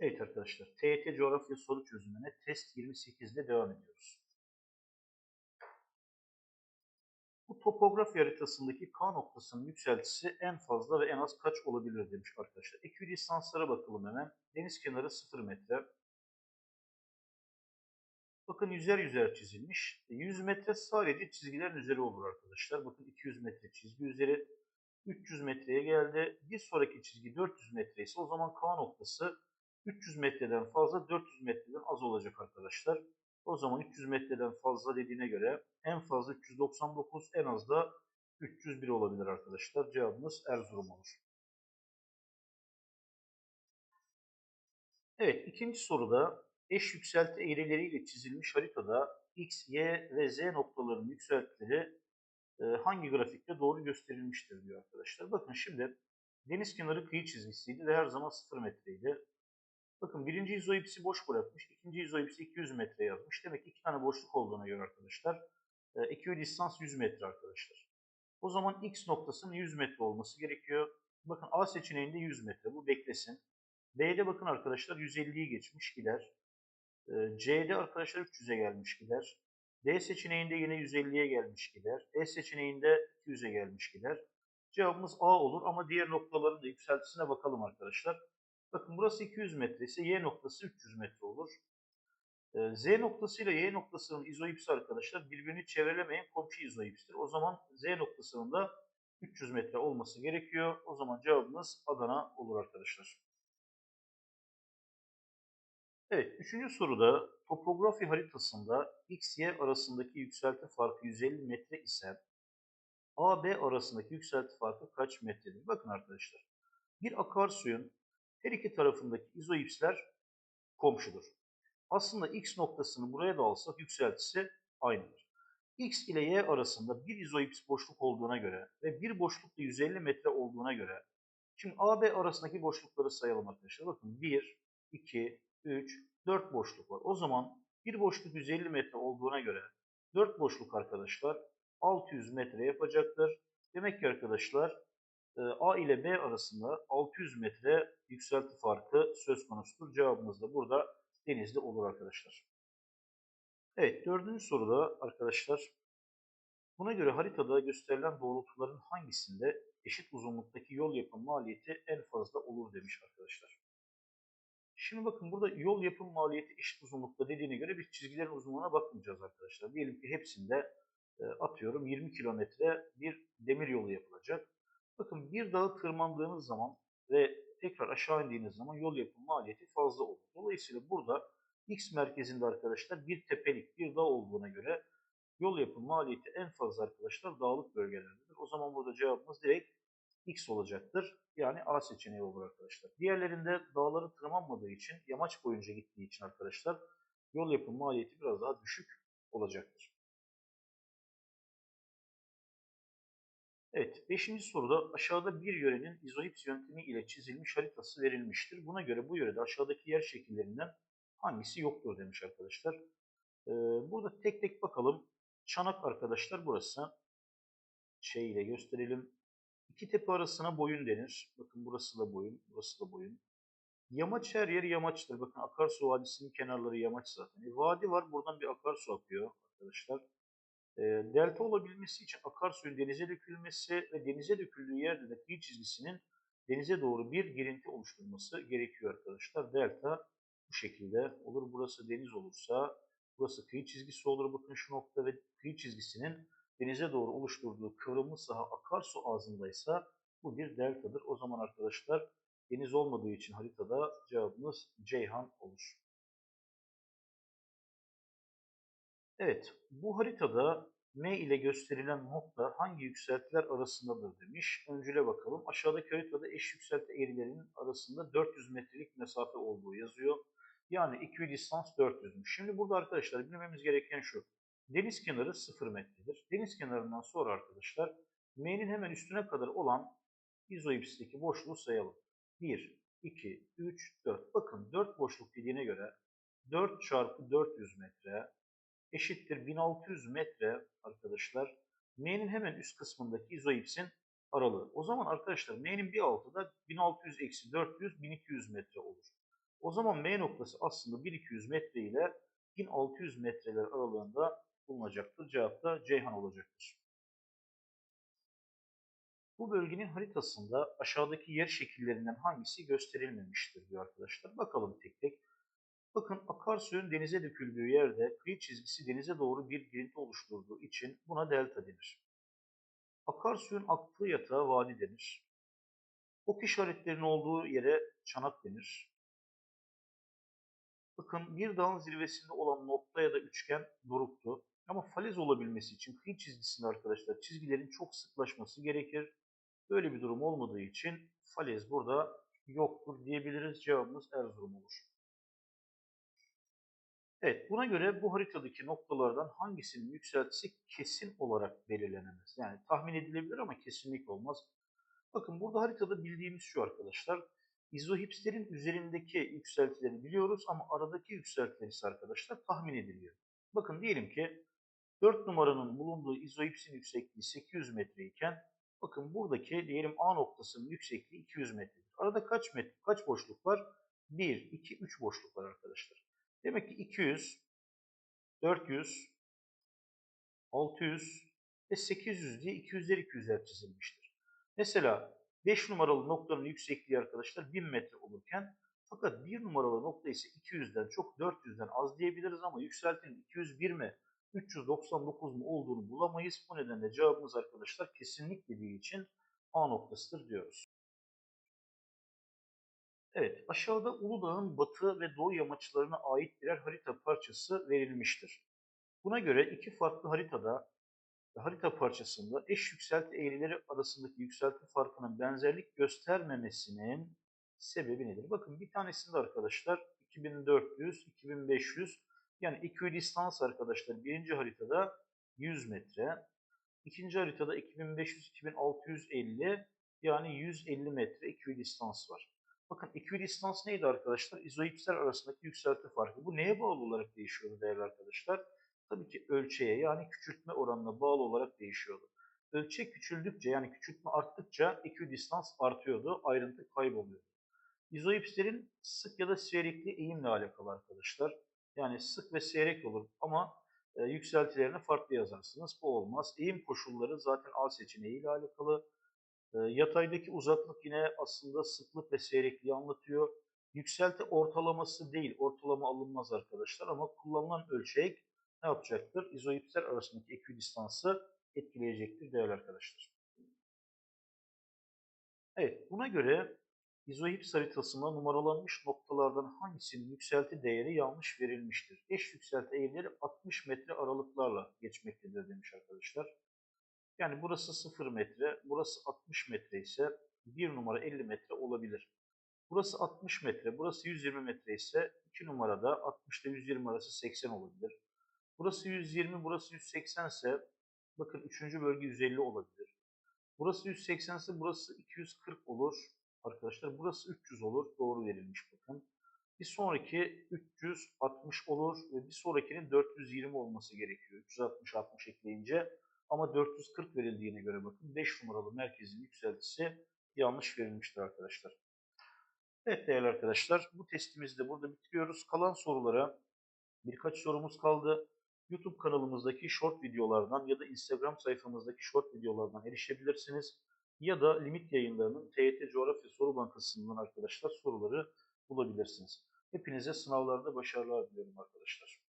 Evet arkadaşlar, TYT coğrafya soru çözümüne test 28'de devam ediyoruz. Bu topografi haritasındaki K noktasının yükseltisi en fazla ve en az kaç olabilir demiş arkadaşlar. Ekvidistanslara bakalım hemen. Deniz kenarı 0 metre. Bakın yüzer yüzer çizilmiş. 100 metre sadece çizgilerin üzeri olur arkadaşlar. Bakın 200 metre çizgi üzeri. 300 metreye geldi. Bir sonraki çizgi 400 metre ise o zaman K noktası 300 metreden fazla 400 metreden az olacak arkadaşlar. O zaman 300 metreden fazla dediğine göre en fazla 399 en az da 301 olabilir arkadaşlar. Cevabımız Erzurum olur. Evet ikinci soruda eş yükselti eğrileriyle çizilmiş haritada x, y ve z noktalarının yükseltileri e, hangi grafikte doğru gösterilmiştir diyor arkadaşlar. Bakın şimdi deniz kenarı kıyı çizgisiydi ve her zaman 0 metreydi. Bakın birinci izoipsi boş bırakmış. ikinci izoipsi 200 metre yazmış. Demek ki iki tane boşluk olduğuna göre arkadaşlar. E, distans 100 metre arkadaşlar. O zaman x noktasının 100 metre olması gerekiyor. Bakın A seçeneğinde 100 metre. Bu beklesin. B'de bakın arkadaşlar 150'yi geçmiş gider. E, C'de arkadaşlar 300'e gelmiş gider. D seçeneğinde yine 150'ye gelmiş gider. E seçeneğinde 200'e gelmiş gider. Cevabımız A olur ama diğer noktaların da yükseltisine bakalım arkadaşlar. Bakın burası 200 metre ise Y noktası 300 metre olur. Ee, Z noktası ile Y noktasının izoipsi arkadaşlar birbirini çevrelemeyen komşu izoipstir. O zaman Z noktasının da 300 metre olması gerekiyor. O zaman cevabımız Adana olur arkadaşlar. Evet, üçüncü soruda topografi haritasında X, Y arasındaki yükselti farkı 150 metre ise A, B arasındaki yükselti farkı kaç metredir? Bakın arkadaşlar, bir akarsuyun her iki tarafındaki izoipsler komşudur. Aslında x noktasını buraya da alsak yükseltisi aynıdır. x ile y arasında bir izoips boşluk olduğuna göre ve bir boşluk da 150 metre olduğuna göre şimdi AB arasındaki boşlukları sayalım arkadaşlar. Bakın 1, 2, 3, 4 boşluk var. O zaman bir boşluk 150 metre olduğuna göre 4 boşluk arkadaşlar 600 metre yapacaktır. Demek ki arkadaşlar A ile B arasında 600 metre yükselti farkı söz konusudur. Cevabımız da burada denizli olur arkadaşlar. Evet dördüncü soruda arkadaşlar buna göre haritada gösterilen doğrultuların hangisinde eşit uzunluktaki yol yapım maliyeti en fazla olur demiş arkadaşlar. Şimdi bakın burada yol yapım maliyeti eşit uzunlukta dediğine göre biz çizgilerin uzunluğuna bakmayacağız arkadaşlar. Diyelim ki hepsinde e, atıyorum 20 kilometre bir demir yolu yapılacak. Bakın bir dağı tırmandığınız zaman ve tekrar aşağı indiğiniz zaman yol yapım maliyeti fazla olur. Dolayısıyla burada X merkezinde arkadaşlar bir tepelik, bir dağ olduğuna göre yol yapım maliyeti en fazla arkadaşlar dağlık bölgelerindedir. O zaman burada cevabımız direkt X olacaktır. Yani A seçeneği olur arkadaşlar. Diğerlerinde dağları tırmanmadığı için, yamaç boyunca gittiği için arkadaşlar yol yapım maliyeti biraz daha düşük olacaktır. Evet, beşinci soruda aşağıda bir yörenin izoips yöntemi ile çizilmiş haritası verilmiştir. Buna göre bu yörede aşağıdaki yer şekillerinden hangisi yoktur demiş arkadaşlar. Ee, burada tek tek bakalım. Çanak arkadaşlar burası. Şey ile gösterelim. İki tepe arasına boyun denir. Bakın burası da boyun, burası da boyun. Yamaç her yer yamaçtır. Bakın akarsu vadisinin kenarları yamaç zaten. E, vadi var, buradan bir akarsu akıyor arkadaşlar. Delta olabilmesi için akarsuyun denize dökülmesi ve denize döküldüğü yerde de kıyı çizgisinin denize doğru bir girinti oluşturması gerekiyor arkadaşlar. Delta bu şekilde olur. Burası deniz olursa burası kıyı çizgisi olur. Bakın şu nokta ve kıyı çizgisinin denize doğru oluşturduğu kıvrımlı saha akarsu ağzındaysa bu bir deltadır. O zaman arkadaşlar deniz olmadığı için haritada cevabımız Ceyhan olur. Evet, bu haritada M ile gösterilen nokta hangi yükseltiler arasındadır demiş. Öncüle bakalım. Aşağıdaki haritada eş yükselti eğrilerinin arasında 400 metrelik mesafe olduğu yazıyor. Yani ekvidistans 400'müş. Şimdi burada arkadaşlar bilmemiz gereken şu. Deniz kenarı 0 metredir. Deniz kenarından sonra arkadaşlar M'nin hemen üstüne kadar olan izoipsdeki boşluğu sayalım. 1, 2, 3, 4. Bakın 4 boşluk dediğine göre 4 çarpı 400 metre eşittir 1600 metre arkadaşlar. M'nin hemen üst kısmındaki izoipsin aralığı. O zaman arkadaşlar M'nin bir altı da 1600 eksi 400 1200 metre olur. O zaman M noktası aslında 1200 metre ile 1600 metreler aralığında bulunacaktır. Cevap da Ceyhan olacaktır. Bu bölgenin haritasında aşağıdaki yer şekillerinden hangisi gösterilmemiştir diyor arkadaşlar. Bakalım tek tek. Bakın akarsuyun denize döküldüğü yerde kıyı çizgisi denize doğru bir girinti oluşturduğu için buna delta denir. Akarsuyun aktığı yatağa vadi denir. Ok işaretlerinin olduğu yere çanak denir. Bakın bir dağın zirvesinde olan nokta ya da üçgen doruktu. Ama falez olabilmesi için kıyı çizgisinde arkadaşlar çizgilerin çok sıklaşması gerekir. Böyle bir durum olmadığı için falez burada yoktur diyebiliriz. Cevabımız Erzurum olur. Evet, buna göre bu haritadaki noktalardan hangisinin yükseltisi kesin olarak belirlenemez. Yani tahmin edilebilir ama kesinlik olmaz. Bakın burada haritada bildiğimiz şu arkadaşlar. İzohipslerin üzerindeki yükseltileri biliyoruz ama aradaki yükseltiler ise arkadaşlar tahmin ediliyor. Bakın diyelim ki 4 numaranın bulunduğu izohipsin yüksekliği 800 metre iken bakın buradaki diyelim A noktasının yüksekliği 200 metredir. Arada kaç metre, kaç boşluk var? 1, 2, 3 boşluk var arkadaşlar. Demek ki 200, 400, 600 ve 800 diye 200'ler 200'ler çizilmiştir. Mesela 5 numaralı noktanın yüksekliği arkadaşlar 1000 metre olurken fakat 1 numaralı nokta ise 200'den çok 400'den az diyebiliriz ama yükseltinin 201 mi 399 mu olduğunu bulamayız. Bu nedenle cevabımız arkadaşlar kesinlik dediği için A noktasıdır diyoruz. Evet, aşağıda Uludağ'ın batı ve doğu yamaçlarına ait birer harita parçası verilmiştir. Buna göre iki farklı haritada harita parçasında eş yükselti eğrileri arasındaki yükselti farkının benzerlik göstermemesinin sebebi nedir? Bakın bir tanesinde arkadaşlar 2400, 2500 yani ekvidistans arkadaşlar birinci haritada 100 metre. ikinci haritada 2500, 2650 yani 150 metre ekvidistans var. Bakın ekvidistans neydi arkadaşlar? İzoipsler arasındaki yükselti farkı. Bu neye bağlı olarak değişiyordu değerli arkadaşlar? Tabii ki ölçeğe yani küçültme oranına bağlı olarak değişiyordu. Ölçek küçüldükçe yani küçültme arttıkça ekvidistans artıyordu, ayrıntı kayboluyordu. İzoipslerin sık ya da seyrekli eğimle alakalı arkadaşlar. Yani sık ve seyrek olur ama e, yükseltilerini farklı yazarsınız. Bu olmaz. Eğim koşulları zaten A seçeneği ile alakalı. Yataydaki uzaklık yine aslında sıklık ve seyrekliği anlatıyor. Yükselti ortalaması değil, ortalama alınmaz arkadaşlar ama kullanılan ölçek ne yapacaktır? İzoipsler arasındaki ekvidistansı etkileyecektir değerli arkadaşlar. Evet, buna göre izoips haritasında numaralanmış noktalardan hangisinin yükselti değeri yanlış verilmiştir? Eş yükselti eğrileri 60 metre aralıklarla geçmektedir demiş arkadaşlar. Yani burası 0 metre, burası 60 metre ise 1 numara 50 metre olabilir. Burası 60 metre, burası 120 metre ise 2 numarada 60 ile 120 arası 80 olabilir. Burası 120, burası 180 ise bakın 3. bölge 150 olabilir. Burası 180 ise burası 240 olur. Arkadaşlar burası 300 olur. Doğru verilmiş bakın. Bir sonraki 360 olur ve bir sonrakinin 420 olması gerekiyor. 360 60 ekleyince ama 440 verildiğine göre bakın 5 numaralı merkezin yükseltisi yanlış verilmiştir arkadaşlar. Evet değerli arkadaşlar bu testimizi de burada bitiriyoruz. Kalan sorulara birkaç sorumuz kaldı. YouTube kanalımızdaki short videolardan ya da Instagram sayfamızdaki short videolardan erişebilirsiniz. Ya da limit yayınlarının TYT Coğrafya Soru Bankası'ndan arkadaşlar soruları bulabilirsiniz. Hepinize sınavlarda başarılar diliyorum arkadaşlar.